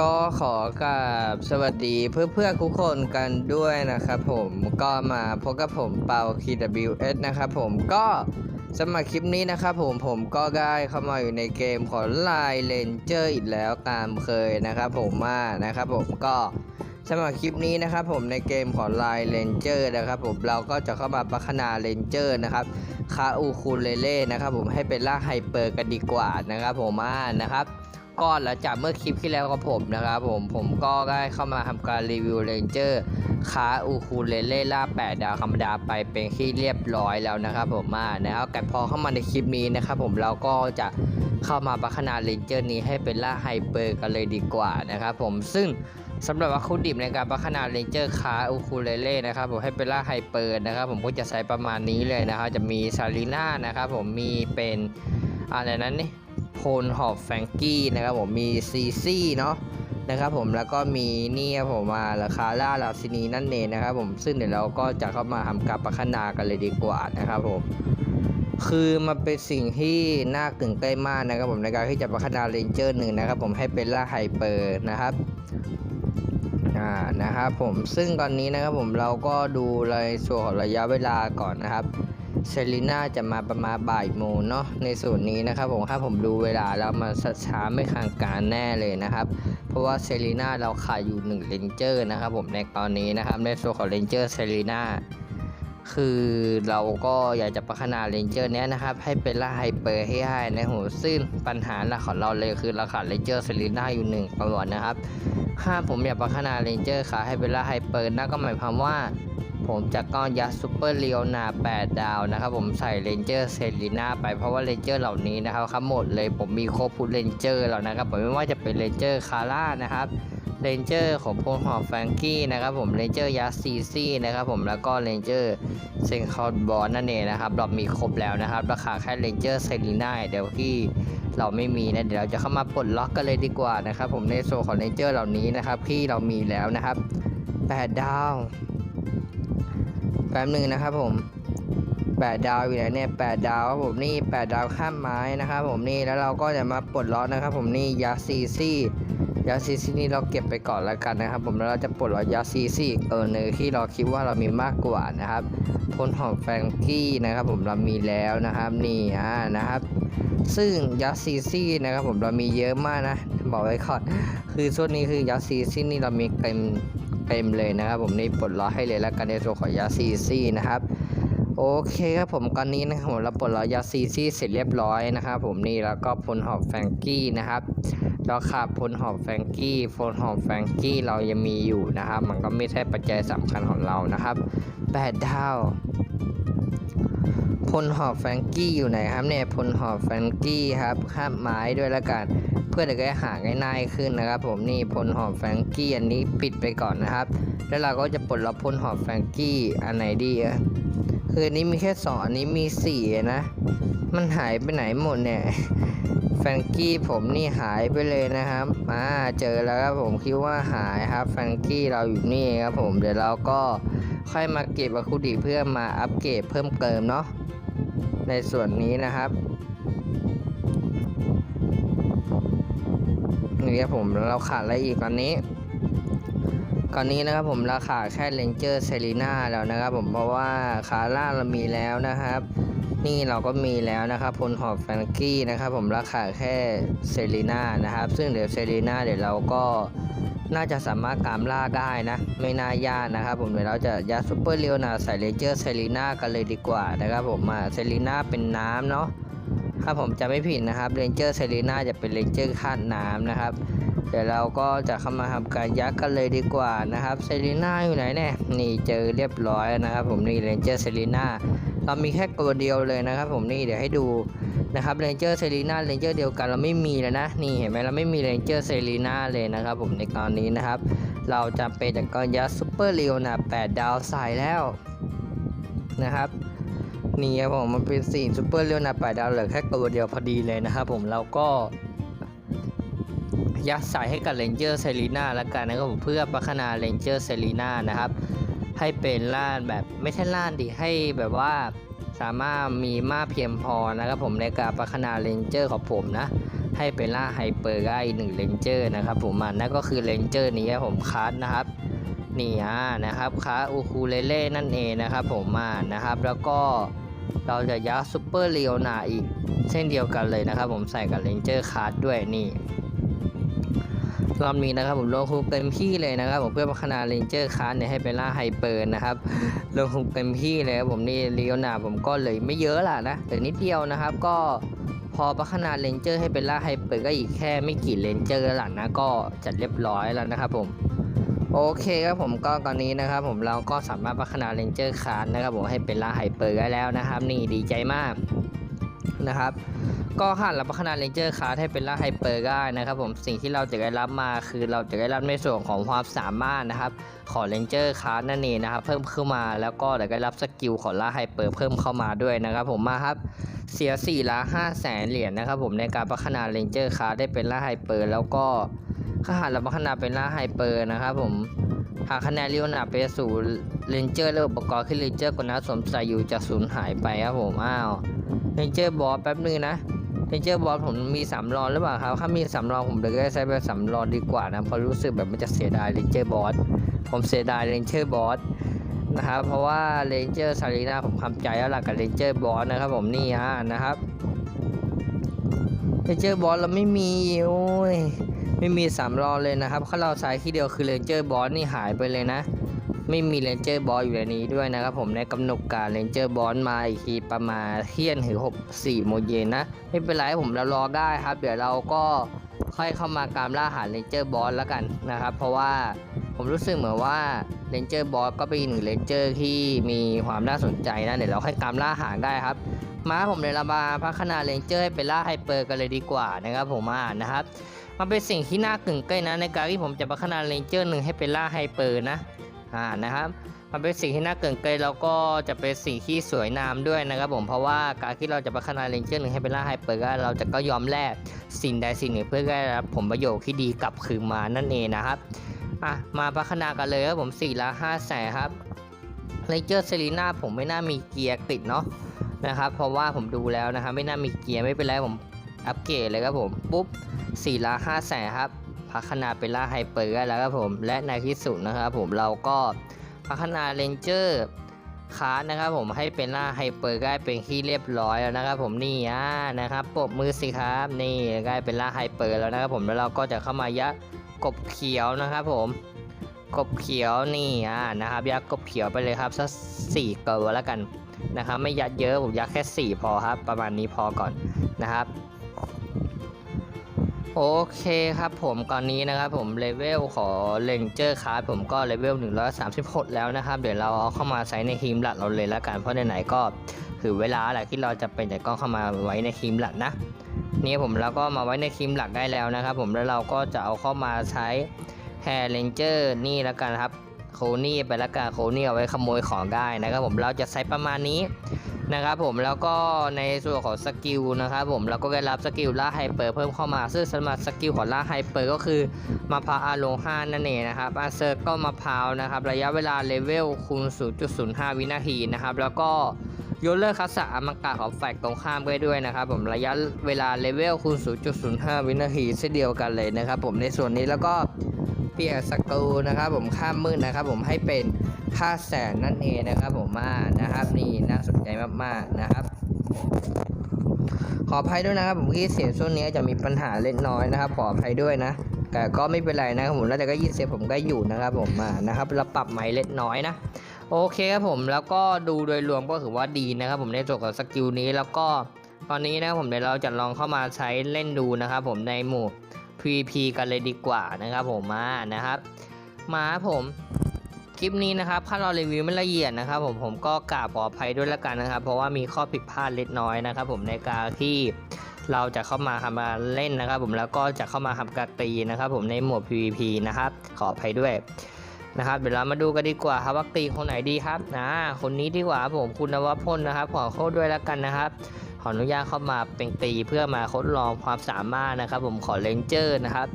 ก็ขอกราบสวัสดีเพื่อเพื่อนทุกคนกันด้วยนะครับผมก็มาพบกับผมเปา KWS นะครับผมก็สำหรับคลิปนี้นะครับผมผมก็ได้เข้ามาอยู่ในเกมของไลน์เลนเจอร์อีกแล้วตามเคยนะครับผมมานะครับผมก็สำหรับคลิปนี้นะครับผมในเกมของไลน์เลนเจอร์นะครับผมเราก็จะเข้ามาพัฒนาเลนเจอร์นะครับคาอูคูเลเล่นะครับผมให้เป็นล่างไฮเปอร์กันดีกว่านะครับผมมานะครับ ก็หลังจากเมื่อคลิปที่แล้วกับผมนะครับผมผมก็ได้เข้ามาทำการรีวิวเรนเจอร์คาอูคูเลเล่ล่า8ดาวธรรมดาไปเป็นที่เรียบร้อยแล้วนะครับผมมานะครับแต่พอเข้ามาในคลิปนี้นะครับผมเราก็จะเข้ามาพัฒนาเรนเจอร์นี้ให้เป็นล่าไฮเปอร์กันเลยดีกว่านะครับผมซึ่งสำหรับวัตถุดิบในการพัฒนาเรนเจอร์คาอูคูเลเล่นะครับผมให้เป็นล่าไฮเปอร์นะครับผมก็จะใช้ประมาณนี้เลยนะครับจะมีซาลีน่านะครับผมมีเป็นอะไรนั้นนี่ โพลหอบแฟงกี้นะครับผมมีซีซี่เนาะนะครับผมแล้วก็มีนี่ครับผมมาราคาล่าลาซินีนั่นเองนะครับผมซึ่งเดี๋ยวเราก็จะเข้ามาทำการพัฒนากันเลยดีกว่านะครับผมคือมันเป็นสิ่งที่น่าตื่นเต้นมากนะครับผมในการที่จะพัฒนาเรนเจอร์หนึ่งนะครับผมให้เป็นล่าไฮเปอร์นะครับอ่านะครับผมซึ่งตอนนี้นะครับผมเราก็ดูในส่วนของระยะเวลาก่อนนะครับ เซรีน่าจะมาประมาณบ่ายโมงเนาะในส่วนนี้นะครับผมถ้าผมดูเวลาแล้วมันช้าไม่ทางการแน่เลยนะครับ เพราะว่าเซรีน่าเราขาดอยู่1เลนเจอร์นะครับผมในตอนนี้นะครับในส่วนของเลนเจอร์เซรีน่าคือเราก็อยากจะพัฒนาเลนเจอร์นี้นะครับ ให้เป็นล่าไฮเปอร์ให้ได้นะโหซึ่งปัญหาหลักของเราเลยคือเราขาดเลนเจอร์เซรีน่าอยู่หนึ่งตัวนะครับถ้าผมอยากพัฒนาเรนเจอร์ขาให้เป็นล่าไฮเปอร์นั่นก็หมายความว่า ผมจะก้อนยัดซูเปอร์เลียวนา 8 ดาวนะครับผมใส่เรนเจอร์เซรีนาไปเพราะว่าเรนเจอร์เหล่านี้นะครับครับหมดเลยผมมีครบพุทเรนเจอร์แล้วนะครับผมไม่ว่าจะเป็นเรนเจอร์คาร่านะครับเรนเจอร์ของพลหอแฟรงกี้นะครับผมเรนเจอร์ยัสซีซี่นะครับผมแล้วก็เรนเจอร์เซนคอร์บอลนั่นเองนะครับเรามีครบแล้วนะครับราคาแค่เรนเจอร์เซรีนาเดี๋ยวที่เราไม่มีนะเดี๋ยวเราจะเข้ามาปลดล็อกกันเลยดีกว่านะครับผมในโซนของเรนเจอร์เหล่านี้นะครับที่เรามีแล้วนะครับ 8 ดาว แป๊บหนึ่งนะครับผมแปดดาวอยู่ไหนเนี่ยแปดดาวครับผมนี่แปดดาวข้ามไม้นะครับผมนี่แล้วเราก็จะมาปลดล็อกนะครับผมนี่ยาซีซี่ยาซีซี่นี่เราเก็บไปก่อนแล้วกันนะครับ ผมแล้วเราจะปลดล็อกยาซีซี่เออเนอที่เราคิดว่าเรามีมากกว่านะครับพลของแฟรงกี้นะครับ ผมเรามีแล้วนะครับนี่อ่านะครับ ซึ่งยาซีซี่นะครับ ผมเรามีเยอะมากนะบอกไว้ก่อนคือส่วนนี้คือยาซีซี่นี่เรามีเต็ม เต็มเลยนะครับผมนี่ปลดล็อกให้เลยแล้วกันในส่วของยาซีซี่นะครับโอเคครับผมตอนนี้นะครับผมเราปลดล็อกยาซีซี่เสร็จเรียบร้อยนะครับผมนี่แล้วก็พลหอบแฟงกี้นะครับเราขาดพลหอบแฟงกี้พลหอบแฟงกี้เรายังมีอยู่นะครับ มันก็ไม่ใช่ปัจจัยสำคัญของเรานะครับแปดดาวพลหอบแฟงกี้อยู่ไหนครับเนี่ยพลหอบแฟงกี้ครับข้ามไม้ด้วยแล้วกัน พื่อจะได้หาง่ายๆขึ้นนะครับ ผมนี่พลหอบแฟงกี้อันนี้ปิดไปก่อนนะครับ แล้วเราก็จะปลดล็อกพลหอบแฟงกี้อันไหนดีอะคืออันนี้มีแค่สองอันนี้มีสี่นะ มันหายไปไหนหมดเนี่ยแฟงกี้ผมนี่หายไปเลยนะครับอ่าเจอแล้วครับผมคิดว่าหายครับแฟงกี้เราอยู่นี่ครับผมเดี๋ยวเราก็ค่อยมาเก็บวัตถุดิบเพื่อมาอัปเกรดเพิ่มเติมเนาะในส่วนนี้นะครับ นี่ครับผมเราขาดอะไรอีกตอนนี้ก่อนนี้นะครับผมเราขาดแค่เลนเจอร์เซรีนาแล้วนะครับผมเพราะว่าคาร่าเรามีแล้วนะครับ นี่เราก็มีแล้วนะครับพลหอบแฟรงกี้นะครับผมราคาแค่เซรีนานะครับ ซึ่งเดี๋ยวเซรีนาเดี๋ยวเราก็น่าจะสามารถตามล่าได้นะ ไม่น่ายากนะครับผมเดี๋ยวเราจะยัดซูเปอร์เรียวนาใส่เลนเจอร์เซรีนากันเลยดีกว่านะครับผมมาเซรีนาเป็นน้ำเนาะ ถ้าผมจะไม่ผิดนะครับเรนเจอร์เซรีนาจะเป็นเรนเจอร์คาดน้ำนะครับ เดี๋ยวเราก็จะเข้ามาทำการยักษ์กันเลยดีกว่านะครับเซรีนาอยู่ไหนเนี่ยนี่เจอเรียบร้อยนะครับ ผมนี่เรนเจอร์เซรีนาเรามีแค่ตัวเดียวเลยนะครับ ผมนี่เดี๋ยวให้ดูนะครับเรนเจอร์เซรีนาเรนเจอร์เดียวกันเราไม่มีแล้วนะนี่เห็นไหมเราไม่มีเรนเจอร์เซรีนาเลยนะครับ ผมในตอนนี้นะครับ เราจะเป็นจากก้อนยักษ์ซูเปอร์เรียวนะ8ดาวใส่แล้วนะครับ นี่ครับผมมันเป็นสีซูเปอร์เรียวนาป่าดาวเหลือแค่ตัวเดียวพอดีเลยนะครับผมเราก็ ยัดใส่ให้กับเ a นเจอร์เซรีนาแล้วกันนะครับผมเพื่อพัฒนาเ a นเจอร์เซรีนานะครับ ให้เป็นล่านแบบไม่ใช่ล่านดิให้แบบว่าสามารถมีมากเพียงพอนะครับผมในการพัฒนาเ a นเจอร์ของผมนะ ให้ไปล่าไฮเปอร์ได้หนึ่งเลนเจอร์นะครับผมอะนั่นก็คือเลนเจอร์นี้ครับผมคัสนะครับนี่อ่านะครับคาอูคูเลเล่นั่นเองนะครับผมอ่านะครับแล้วก็ เราจะยัดซูเปอร์เรียวนาอีกเช่นเดียวกันเลยนะครับ ผมใส่กับเลนเจอร์คัสด้วยนี่รอบนี้นะครับผมลงทุนเต็มที่เลยนะครับผมเพื่อพัฒนาเลนเจอร์คัสเนี่ยให้เป็นล่าไฮเปอร์นะครับลงทุนเต็มที่เลยครับผมนี่เรียวนาผมก็เลยไม่เยอะล่ะนะแต่นิดเดียวนะครับก็พอพัฒนาเลนเจอร์ให้เป็นล่าไฮเปอร์ก็อีกแค่ไม่กี่เลนเจอร์หลังนะก็จัดเรียบร้อยแล้วนะครับผม โอเคครับผมก็ตอนนี้นะครับผมเราก็สามารถพัฒนาเลนเจอร์คาร์นะครับผมให้เป็นล่าไฮเปอร์ได้แล้วนะครับ นี่ดีใจมากนะครับ ก็หากเราพัฒนาเลนเจอร์คาร์ให้เป็นล่าไฮเปอร์ได้นะครับผมสิ่งที่เราจะได้รับมาคือเราจะได้รับในส่วนของความสามารถนะครับ ของเลนเจอร์คาร์นั่นเองนะครับ เพิ่มขึ้นมาแล้วก็จะได้รับสกิลของล่าไฮเปอร์เพิ่มเข้ามาด้วยนะครับ ผมมาครับเสีย4ละ5แสนเหรียญนะครับผมในการพัฒนาเลนเจอร์คาร์ได้เป็นล่าไฮเปอร์แล้วก็ ถ้าหากเราพัฒนาเป็นล่าไฮเปอร์นะครับผมหากคะแนนเรียวนาไปสู่เรนเจอร์และอุปกรณ์ที่เรนเจอร์คนนั้นสมใส่อยู่จะสูญหายไปครับผมอ้าวเรนเจอร์บอสแป๊บนึงนะเรนเจอร์บอสผมมีสำรองหรือเปล่าครับถ้ามีสำรองผมเดี๋ยวจะใช้เป็นสำรองดีกว่านะเพราะรู้สึกแบบมันจะเสียดายเรนเจอร์บอสผมเสียดายเรนเจอร์บอสนะครับเพราะว่าเรนเจอร์ซารีนาผมทำใจแล้วล่ะกับเรนเจอร์บอสนะครับผมนี่ฮะนะครับเรนเจอร์บอสเราไม่มีโอ้ย ไม่มีสามรอเลยนะครับถ้าเราใช้ที่เดียวคือเรนเจอร์บอสนี่หายไปเลยนะ ไม่มีเรนเจอร์บอสอยู่ในนี้ด้วยนะครับผมในกำหนดการเรนเจอร์บอสมาอีกทีประมาณเที่ยงถึงหกสี่โมงเย็นนะ ไม่เป็นไรผมเรารอได้ครับ เดี๋ยวเราก็ค่อยเข้ามาการล่าหาเรนเจอร์บอสแล้วกันนะครับ เพราะว่าผมรู้สึกเหมือนว่าเรนเจอร์บอสก็เป็นหนึ่งเรนเจอร์ที่มีความน่าสนใจนะ เดี๋ยวเราค่อยการล่าหาได้ครับมาผมเลยเรามาพัฒนาเรนเจอร์ให้เป็นล่าไฮเปอร์กันเลยดีกว่านะครับผมอ่านนะครับ มันเป็นสิ่งที่น่าตื่นเต้นนะในการที่ผมจะพัฒนาเลนเจอร์หนึ่งให้เป็นล่าไฮเปอร์นะอ่านะครับมันเป็นสิ่งที่น่าเกินเกยแล้วก็จะเป็นสิ่งที่สวยงามด้วยนะครับผมเพราะว่าการที่เราจะพัฒนาเลนเจอร์หนึ่งให้เป็นล่าไฮเปอร์ก็เราจะก็ยอมแลกสิ่งใดสิ่งหนึ่งเพื่อได้รับผลประโยชน์ที่ดีกลับคืนมานั่นเองนะครับอะมาพัฒนากันเลยครับผม4ละ5แสนครับเลนเจอร์เซรีน่าผมไม่น่ามีเกียร์ติดเนาะนะครับเพราะว่าผมดูแล้วนะครับไม่น่ามีเกียร์ไม่เป็นไรผม อัปเกรดเลยครับผม ปุ๊บ4ละ5แสนครับ พัฒนาเป็นล่าไฮเปอร์ได้แล้วครับผม และในที่สุดนะครับผมเราก็พัฒนาเลนเจอร์คาร์ดนะครับผมให้เป็นล่าไฮเปอร์ได้เป็นที่เรียบร้อยแล้วนะครับผมนี่อ่านะครับปบมือสิครับนี่ได้เป็นล่าไฮเปอร์แล้วนะครับผมแล้วเราก็จะเข้ามายัดกบเขียวนะครับผมกบเขียวนี่อ่านะครับยัดกบเขียวไปเลยครับสักสี่ตัวแล้วกันนะครับไม่ยัดเยอะผมยัดแค่สี่พอครับ ประมาณนี้พอก่อนนะครับ โอเคครับผมตอนนี้นะครับผมเลเวลของเลนเจอร์คาร์ดผมก็เลเวล136 แล้วนะครับ เดี๋ยวเราเอาเข้ามาใช้ในทีมหลักเราเลยล้วกันเพราะไหนๆก็ถือเวลาแหละที่เราจะเป็นแต่ก็เข้ามาไว้ในทีมหลักนะนี่ผมแล้วก็มาไว้ในทีมหลักได้แล้วนะครับ ผมแล้วเราก็จะเอาเข้ามาใช้แฮร์เลนเจอร์นี่ล้วกันครับโคนี่ไปล้วกันโคนี่เอาไว้ขโมยของได้นะครับผมเราจะใช้ประมาณนี้ นะครับผมแล้วก็ในส่วนของสกิลนะครับผมเราก็ได้รับสกิลล่าไฮเปอร์เพิ่มเข้ามา ซึ่งสำหรับสกิลของล่าไฮเปอร์ก็คือมะพร้าวอาโลฮานั่นเองนะครับอาเซอร์ก็มะพร้าวนะครับระยะเวลาเลเวลคูณ 0.05 วินาทีนะครับแล้วก็ยกเลิกคัสสะอมตะของฝ่ายตรงข้ามไปด้วยนะครับผมระยะเวลาเลเวลคูณ 0.05 วินาทีเช่นเดียวกันเลยนะครับผมในส่วนนี้แล้วก็เปลี่ยนสกิลนะครับผมข้ามมืดนะครับผมให้เป็น ค่าแสนนั่นเองนะครับผมมานะครับนี่น่าสนใจมากๆนะครับ ขออภัยด้วยนะครับผมที่เสียงช่วงนี้จะมีปัญหาเล็กน้อยนะครับ ขออภัยด้วยนะแต่ก็ไม่เป็นไรนะครับผมแล้วแต่ก็ยินเสียงผมก็อยู่นะครับผมมานะครับเราปรับไมค์เล็กน้อยนะโอเคครับผมแล้วก็ดูโดยรวมก็ถือว่าดีนะครับผมในส่วนของสกิลนี้แล้วก็ตอนนี้นะครับผมเดี๋ยวเราจะลองเข้ามาใช้เล่นดูนะครับผมในหมู่ PVP กันเลยดีกว่านะครับผมมานะครับ มาผม คลิปนี้นะครับถ้าเรารีวิวไม่ละเอียดนะครับ ผมผมก็กราบขออภัยด้วยแล้วกันนะครับ เพราะว่ามีข้อผิดพลาดเล็กน้อยนะครับ ผมในการที่เราจะเข้ามาทำมาเล่นนะครับ ผมแล้วก็จะเข้ามาทำการตีนะครับ ผมในหมวด PVP นะครับ ขออภัยด้วยนะครับเดี๋ยวเรามาดูกันดีกว่าครับว่าตีคนไหนดีครับนะคนนี้ดีกว่าผมคุณนวพลนะครับขอเข้าด้วยแล้วกันนะครับ ขออนุญาตเข้ามาเป็นตีเพื่อมาทดลองความสามารถนะครับ ผมขอเลนเจอร์นะครับ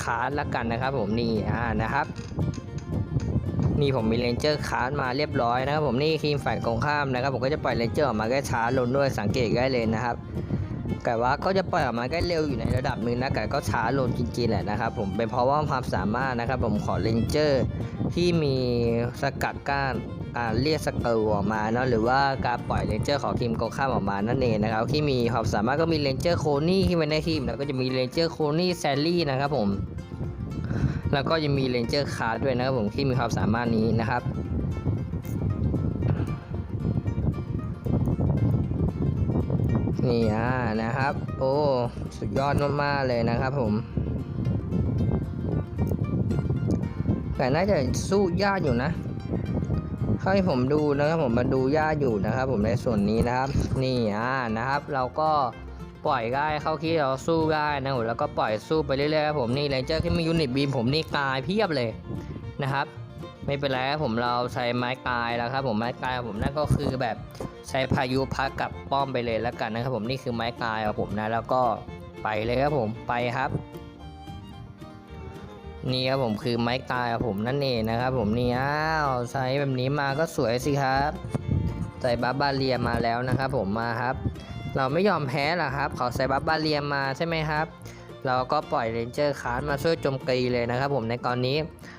คาร์ดละกันนะครับ ผมนี่อ่านะครับ นี่ผมมีเรนเจอร์คาร์ดมาเรียบร้อยนะครับผมนี่ทีมฝ่ายตรงข้ามนะครับผมก็จะปล่อยเรนเจอร์ออกมาแค่ช้าลงด้วยสังเกตได้เลยนะครับแต่ว่าก็จะปล่อยออกมาได้เร็วอยู่ในระดับหนึ่งนะแต่ก็ช้าลงจริงๆแหละนะครับผมเป็นเพราะว่าความสามารถนะครับผมขอเลนเจอร์ที่มีสกัดก้านอ่าเรียกสเกิลออกมาเนาะหรือว่าการปล่อยเลนเจอร์ของทีมกองข้ามออกมานั่นเองนะครับที่มีความสามารถก็มีเลนเจอร์โคนี่ที่เป็นในทีมแล้วก็จะมีเลนเจอร์โคนี่แซลลี่นะครับผม แล้วก็ยังมีเลนเจอร์คาร์ด้วยนะครับผมที่มีความสามารถนี้นะครับนี่อ่านะครับ โอ้สุดยอดมากๆเลยนะครับผม แต่น่าจะสู้ยากอยู่นะให้ผมดูนะครับผมมาดูยากอยู่นะครับ ผมในส่วนนี้นะครับ นี่อ่านะครับ เราก็ ปล่อยได้เข้าที่เราสู้ได้นะผมแล้วก็ปล่อยสู้ไปเรื่อยๆครับผมนี่เลนเจอร์ที่มียูนิตบีมผมนี่กายเพียบเลยนะครับ ไม่เป็นไรครับผมเราใช้ไม้กายแล้วครับผมไม้กายผมนั่นก็คือแบบใช้พายุพัดกับป้อมไปเลยแล้วกันนะครับผมนี่คือไม้กายของผมนะแล้วก็ไปเลยครับผมไปครับนี่ครับผมคือไม้กายของผมนั่นเองนะครับ ผมนี่อ้าวใช้แบบนี้มาก็สวยสิครับ ใส่บัฟบาเรียมาแล้วนะครับ ผมมาครับ เราไม่ยอมแพ้หรอครับ เขาใส่บัฟบาเรียมาใช่ไหมครับ เราก็ปล่อยเรนเจอร์คาร์ดมาช่วยโจมตีเลยนะครับผมในตอนนี้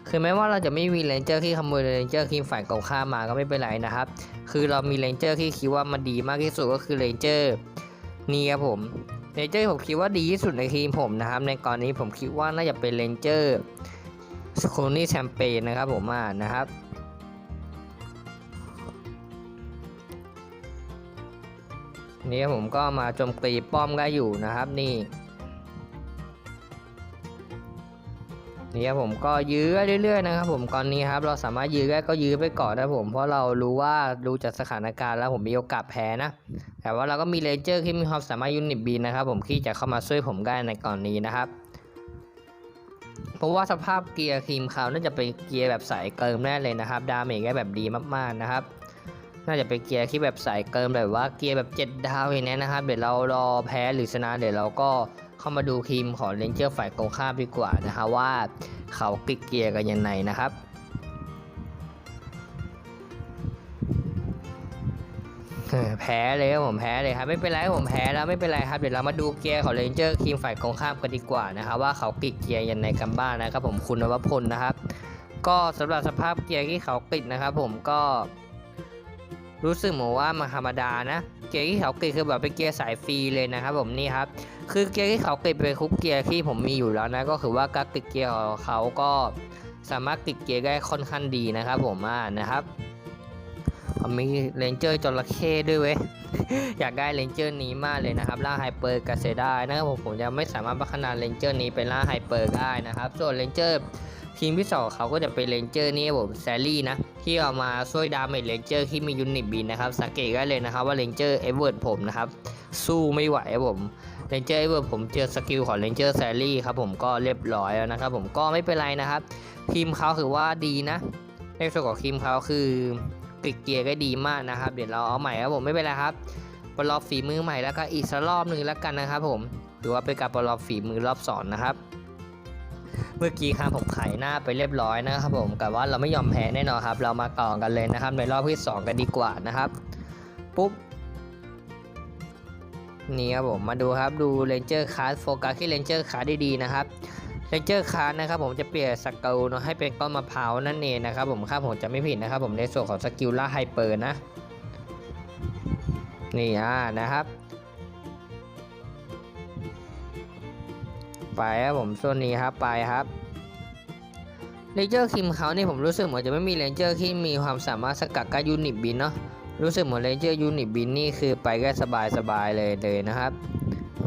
คือแม้ว่าเราจะไม่มีเรนเจอร์ที่ขโมยเรนเจอร์ทีมฝ่ายตรงข้ามมาก็ไม่เป็นไรนะครับ คือเรามีเรนเจอร์ที่คิดว่ามันดีมากที่สุดก็คือเรนเจอร์นี่ครับผมเรนเจอร์ผมคิดว่าดีที่สุดในทีมผมนะครับ ในกรณีผมคิดว่าน่าจะเป็นเรนเจอร์สโคนี่แชมเปญนะครับผมอ่านะครับ นี่ผมก็มาโจมตีป้อมได้อยู่นะครับนี่นี่ครับผมก็ยื้อเรื่อยๆนะครับผมตอนนี้ครับเราสามารถยื้อได้ก็ยื้อไปก่อนนะผมเพราะเรารู้ว่าดูจากสถานการณ์แล้วผมมีโอกาสแพ้นะ แต่ว่าเราก็มีเลเจอร์ที่มีความสามารถยูนิตบีนะครับผมที่จะเข้ามาช่วยผมได้ในก่อนนี้นะครับ เพราะว่าสภาพเกียร์ทีมเขาน่าจะเป็นเกียร์แบบสายเกิมแน่เลยนะครับ ดาเมจได้แบบดีมากๆนะครับ น่าจะเป็นเกียร์ที่แบบสายเกิมแบบว่าเกียร์แบบ 7 ดาวอย่างนี้นะครับ เดี๋ยวเรารอแพ้หรือชนะเดี๋ยวเราก็เข้ามาดูทีมของเลนเจอร์ฝ่ายตรงข้ามดีกว่านะฮะว่าเขากิกเกียร์กันยังไงนะครับเออแพ้เลยครับผมแพ้เลยครับไม่เป็นไรครับผมแพ้แล้วไม่เป็นไรครับเดี๋ยวเรามาดูเกียร์ของเรนเจอร์ทีมฝ่ายตรงข้ามกันดีกว่านะครับว่าเขาปิดเกียร์ยังไงกันบ้างนะครับผมคุณนวพลนะครับ ก็สำหรับสภาพเกียร์ที่เขาปิดนะครับ ผมก็ รู้สึกเหมือนว่ามันธรรมดานะ เกียร์ที่เขาปิดคือแบบเป็นเกียร์สายฟรีเลยนะครับผมนี่ครับ คือเกียร์ที่เขาปิดเป็นคุกเกียร์ที่ผมมีอยู่แล้วนะ ก็คือว่าการติดเกียร์ของเขาก็สามารถติดเกียร์ได้ค่อนข้างดีนะครับผมอ่านะครับมีเรนเจอร์จระเข้ด้วยเว้ย อยากได้เรนเจอร์นี้มากเลยนะครับล่าไฮเปอร์กาเซได้นะครับผมผมจะไม่สามารถพัฒนาเรนเจอร์นี้ไปล่าไฮเปอร์ได้นะครับ ส่วนเรนเจอร์ ทีมที่สองเขาก็จะเป็นเรนเจอร์นี่ผมแซลลี่นะที่เอามาช่วยดาเมจเรนเจอร์ที่มียูนิตบินนะครับสังเกตได้เลยนะครับว่าเรนเจอร์เอเวิร์ดผมนะครับสู้ไม่ไหวผมเรนเจอร์เอเวิร์ดผมเจอสกิลของเรนเจอร์แซลลี่ครับผมก็เรียบร้อยแล้วนะครับผมก็ไม่เป็นไรนะครับทีมเขาถือว่าดีนะในส่วนของทีมเขาคือปิดเกียร์ก็ดีมากนะครับ เดี๋ยวเราเอาใหม่ครับผมไม่เป็นไรครับประลองฝีมือใหม่แล้วก็อีกสักรอบหนึ่งแล้วกันนะครับผมถือว่าเป็นการประลองฝีมือรอบสองนะครับ เมื่อกี้ครับผมไขหน้าไปเรียบร้อยนะครับผมกับว่าเราไม่ยอมแพ้แน่นอนครับ เรามาต่อกันเลยนะครับ ในรอบที่สองกันดีกว่านะครับ ปุ๊บนี่ครับผมมาดูครับดูเรนเจอร์คาร์โฟกัสที่เรนเจอร์คาร์ดีๆนะครับเรนเจอร์คาร์นะครับผมจะเปลี่ยนสกิลเนาะให้เป็นต้นมะพร้าวนั่นเองนะครับผมครับผมจะไม่ผิดนะครับ ผมในส่วนของสกิลล่าไฮเปอร์นะนี่อ่านะครับ ไปครับผมส่วนนี้ครับไปครับเรนเจอร์คิมเขานี่ผมรู้สึกเหมือนจะไม่มีเรนเจอร์ที่มีความสามารถสกัดกับยูนิตบินเนาะรู้สึกเหมือนเรนเจอร์ยูนิตบินนี่คือไปก็สบายสบายเลยเลยนะครับ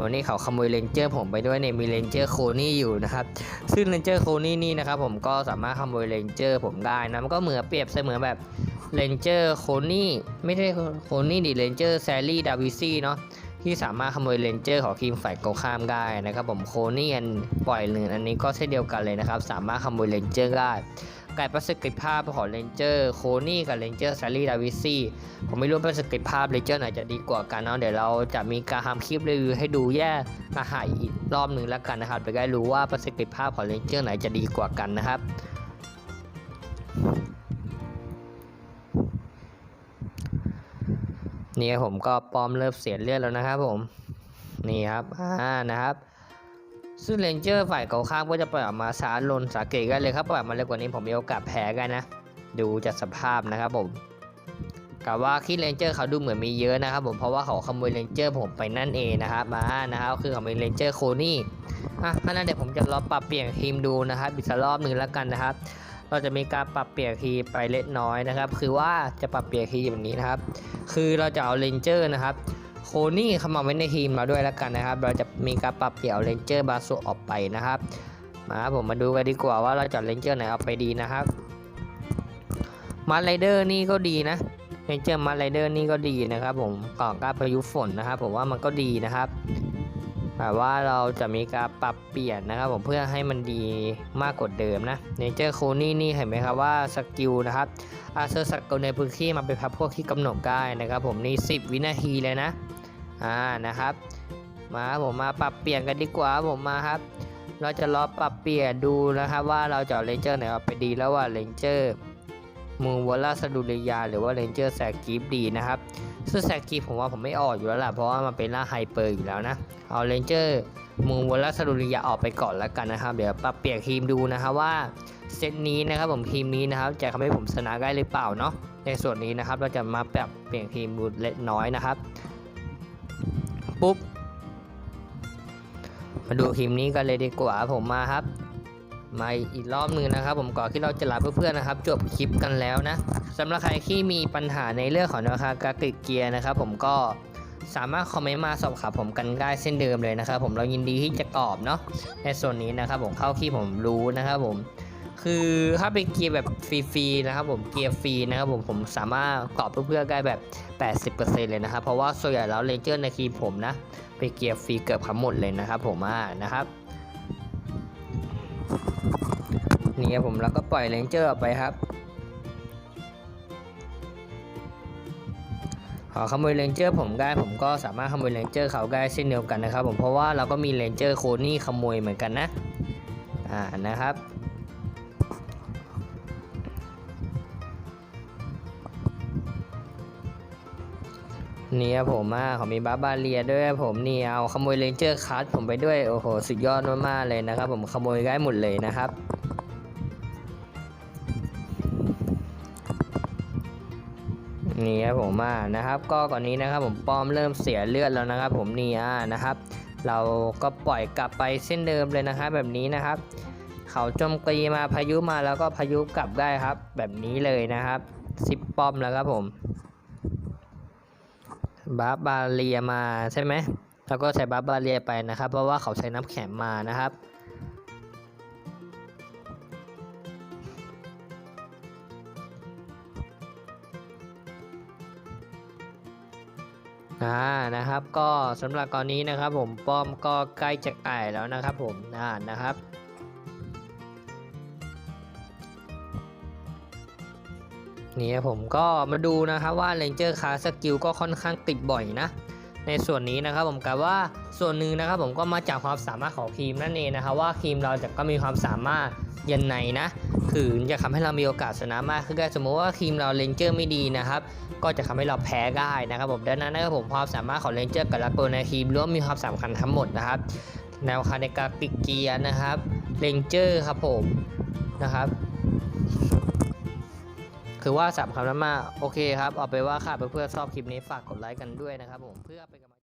วันนี้เขาขโมยเลนเจอร์ผมไปด้วยเนี่ยมีเลนเจอร์โคนี่อยู่นะครับซึ่งเลนเจอร์โคนี่นี่นะครับผมก็สามารถขโมยเลนเจอร์ผมได้นะมันก็เหมือนเปรียบเสมือนแบบเลนเจอร์โคนี่ไม่ใช่โคนี่ดิเลนเจอร์แซลลี่ดาวิซี่เนาะ ที่สามารถขโมยเลนเจอร์ของทีมฝ่ายตรงข้ามได้นะครับผมโคเนี่อันปล่อยหนึ่งอันนี้ก็เช่นเดียวกันเลยนะครับ สามารถขโมยเลนเจอร์ได้การประสิทธิภาพของเลนเจอร์โคนี่กับเลนเจอร์ซลลี่ดาวิซี่ผมไม่รู้ประสิทธิภาพเลนเจอร์ไหนจะดีกว่ากันเนาะเดี๋ยวเราจะมีการทำคลิปรีวิวให้ดูแยกมาหายอีกรอบหนึ่งแล้วกันนะครับจะได้รู้ว่าประสิทธิภาพของเลนเจอร์ไหนจะดีกว่ากันนะครับ นี่ครับผมก็ปลอมเริ่มเสียเลือดแล้วนะครับผมนี่ครับอ่านะครับ ซึ่งเลนเจอร์ฝ่ายเก่าข้างก็จะปล่อยออกมาสารลนสาเกตกันเลยครับปล่อยมาเร็วกว่านี้ผมมีโอกาสแพ้กันนะ ดูจากสภาพนะครับผมกะว่าคิดเลนเจอร์เขาดูเหมือนมีเยอะนะครับผมเพราะว่าเขาขโมยเลนเจอร์ผมไปนั่นเองนะครับมานะครับคือเขามีเลนเจอร์โคนี่อะเพราะฉะนั้นเดี๋ยวผมจะลองปรับเปลี่ยนทีมดูนะครับอีกสักรอบหนึ่งแล้วกันนะครับ เราจะมีการปรับเปลี่ยนทีมไปเล็กน้อยนะครับ คือว่าจะปรับเปลี่ยนทีมแบบนี้นะครับ คือเราจะเอาเลนเจอร์นะครับโคนี่เข้ามาไว้ในทีมเราด้วยแล้วกันนะครับ เราจะมีการปรับเปลี่ยนเลนเจอร์บาสุออกไปนะครับ มาครับผมมาดูกันดีกว่าว่าเราจะเลนเจอร์ไหนเอาไปดีนะครับมาไรเดอร์นี่ก็ดีนะเลนเจอร์มาไรเดอร์นี่ก็ดีนะครับ ผมก่อการพายุฝนนะครับ ผมว่ามันก็ดีนะครับ แต่ว่าเราจะมีการปรับเปลี่ยนนะครับผมเพื่อให้มันดีมากกว่าเดิมนะเนเจอร์โคนี่นี่เห็นไหมครับว่าสกิลนะครับอาเซอร์สกิลในพื้นที่มาเป็นพับพวกที่กำหนดได้นะครับ ผมนี่10 วินาทีเลยนะอ่านะครับ มาผมมาปรับเปลี่ยนกันดีกว่าผมมาครับ เราจะรอปรับเปลี่ยนดูนะครับ ว่าเราจะเลนเจอร์ไหนเอาไปดีแล้วว่าเลนเจอร์มูวอลล่าสดูริยา หรือว่าเลนเจอร์แซกีฟดีนะครับ ซึ่งแซกีผมว่าผมไม่ออกอยู่แล้วล่ะเพราะว่ามันเป็นล่าไฮเปอร์อยู่แล้วนะ เอาเลนเจอร์มูวอลลาสดูริยาออกไปก่อนแล้วกันนะครับ เดี๋ยวปรับเปลี่ยนทีมดูนะครับว่าเซตนี้นะครับผมทีมนี้นะครับจะทำให้ผมชนะได้หรือเปล่าเนาะในส่วนนี้นะครับเราจะมาปรับเปลี่ยนทีมดูเล็กน้อยนะครับ ปุ๊บมาดูทีมนี้กันเลยดีกว่าผมมาครับ มาอีกรอบหนึงนะครับ ผมก่อนที่เราจะลาเพื่อนๆนะครับ จบคลิปกันแล้วนะสำหรับใครที่มีปัญหาในเรื่องของราคากราฟิเกียร์นะครับ ผมก็สามารถคอมเมนต์มาสอบถามผมกันได้เส้นเดิมเลยนะครับ ผมเรายินดีที่จะตอบเนาะในส่วนนี้นะครับผมเข้าที่ผมรู้นะครับผมคือถ้าเป็นเกียร์แบบฟรีๆนะครับ ผมเกียร์ฟรีนะครับผมผมสามารถตอบเพื่อนๆได้แบบ 80%เลยนะครับ เพราะว่าส่วนใหญ่แล้วเลนเจอร์ในทีผมนะไปเกียร์ฟรีเกือบทั้งหมดเลยนะครับ ผมอ่านะครับ นี่ครับผมแล้วก็ปล่อยเลนเจอร์ออกไปครับ ขอขโมยเลนเจอร์ผมได้ผมก็สามารถขโมยเลนเจอร์เขาได้เช่นเดียวกันนะครับผมเพราะว่าเราก็มีเลนเจอร์โคนี่ขโมยเหมือนกันนะอ่านะครับ นี่ครับผมอะเขามีบาบาเรียด้วยครับผมนี่เอาขโมยเลนเจอร์คัสผมไปด้วยโอ้โหสุดยอดมากๆเลยนะครับ ผมขโมยได้หมดเลยนะครับนี่ครับผมอะนะครับก็ก่อนนี้นะครับผมป้อมเริ่มเสียเลือดแล้วนะครับ ผมนี่อะนะครับ เราก็ปล่อยกลับไปเส้นเดิมเลยนะครับ แบบนี้นะครับ เขาโจมตีมาพายุมาแล้วก็พายุกลับได้ครับ แบบนี้เลยนะครับซิปป้อมแล้วครับผม บาบาเรียมาใช่ไหมแล้วก็ใช้บาบาเรียไปนะครับ เพราะว่าเขาใช้น้ำแข็งมานะครับอ่านะครับก็สำหรับตอนนี้นะครับผมป้อมก็ใกล้จะไก่แล้วนะครับผมอ่านะครับ นี่ครับผมก็มาดูนะครับว่าเลนเจอร์คาสกิลก็ค่อนข้างติดบ่อยนะ ในส่วนนี้นะครับผมกล่าวว่าส่วนหนึ่งนะครับผมก็มาจากความสามารถของทีมนั่นเองนะครับว่าทีมเราจะก็มีความสามารถยันไหนนะคือจะทำให้เรามีโอกาสชนะมากขึ้นได้สมมติว่าทีมเราเลนเจอร์ไม่ดีนะครับ ก็จะทำให้เราแพ้ได้นะครับผมดังนั้นนะครับผมความสามารถของเลนเจอร์กับลักโกในทีมล้วนมีความสำคัญทั้งหมดนะครับแนวคาในการปิกเกียนะครับเลนเจอร์ครับผมนะครับ คือว่าสามคำนั้นมา โอเคครับ เอาไปว่าค่ะเพื่อนๆชอบคลิปนี้ฝากกดไลค์กันด้วยนะครับผมเพื่อเป็นกำลัง